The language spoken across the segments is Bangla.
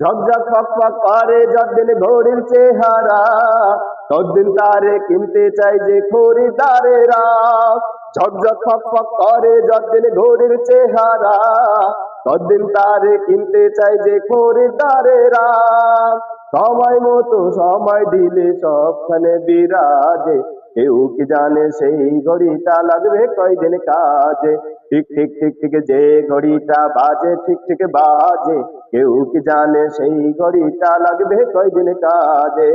ঝকঝক ফক ফক করে যতদিন ঘড়ির চেহারা, ততদিন তারে কিনতে চাই যে খরিদারেরা। ঝকঝক ফক ফক করে যতদিন ঘড়ির চেহারা, ততদিন তারে কিনতে চাই যে খরিদারেরা। সময় মতো সময় দিলে সবখানে বিরাজে, কেউ কি জানে সেই ঘড়িটা লাগবে কয়দিন কাজে? ঠিক ঠিক ঠিক ঠিক যে ঘড়িটা বাজে, ঠিক ঠিক বাজে। কেউ কি জানে সেই ঘড়িটা লাগবে কয়দিন কাজে?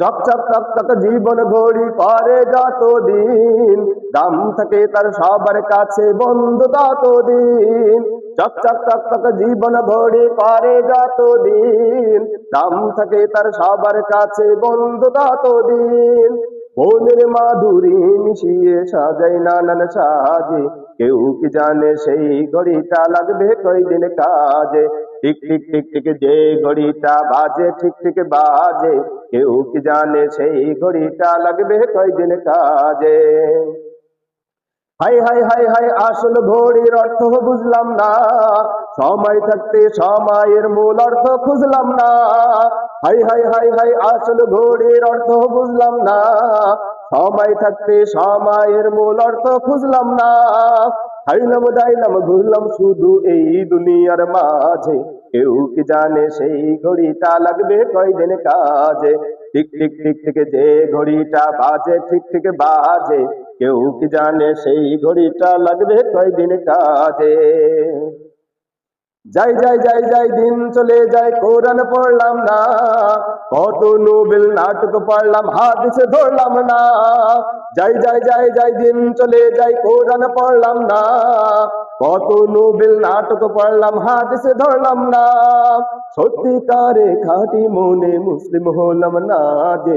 চক চক চক চক জীবন ঘড়ি করে যতদিন। দাম থাকে তার সবার কাছে বন্ধু ততদিন। চক চক চক চক জীবন ঘড়ি করে যতদিন। দাম থাকে তার সবার কাছে বন্ধু ততদিন। মনের মাধুরী মিশিয়ে সাজাই নানান সাজে। কেউ কি জানে সেই ঘড়িটা লাগবে কয়দিন কাজে? টিক টিক টিক টিক, যে ঘড়িটা বাজে ঠিক ঠিক বাজে। কেউ কি জানে সেই ঘড়িটা লাগবে কয়দিন কাজে? হাই হাই হাই হাই, আসল ঘড়ির অর্থ বুঝলাম না। সময় থাকতে সময়ের মূল অর্থ খুঁজলাম না। হাই হাই হাই হাই, আসল ঘড়ির অর্থ বুঝলাম না। সময় থাকতে সময়ের মূল অর্থ খুঁজলাম না। খাইলাম দাইলাম, ঘুরলাম শুধু এই দুনিয়ার মাঝে। কেউ কি জানে সেই ঘড়িটা লাগবে কয়দিন কাজে? টিক টিক টিক টিক, যে ঘড়িটা বাজে ঠিক ঠিক বাজে। কেউ কি জানে সেই ঘড়িটা লাগবে কয়দিন কাজে? যাই যাই যাই যাই, দিন চলে যায়, কোরআন পড়লাম না। কত নোবেল নাটক পড়লাম, হাদিসে ধরলাম না। যাই যাই যাই যাই, দিন চলে যায়, কোরআন পড়লাম না। কত নোবেল নাটক পড়লাম, হাদিসে ধরলাম না। সত্যিকারে খাঁটি মনে মুসলিম হলাম না যে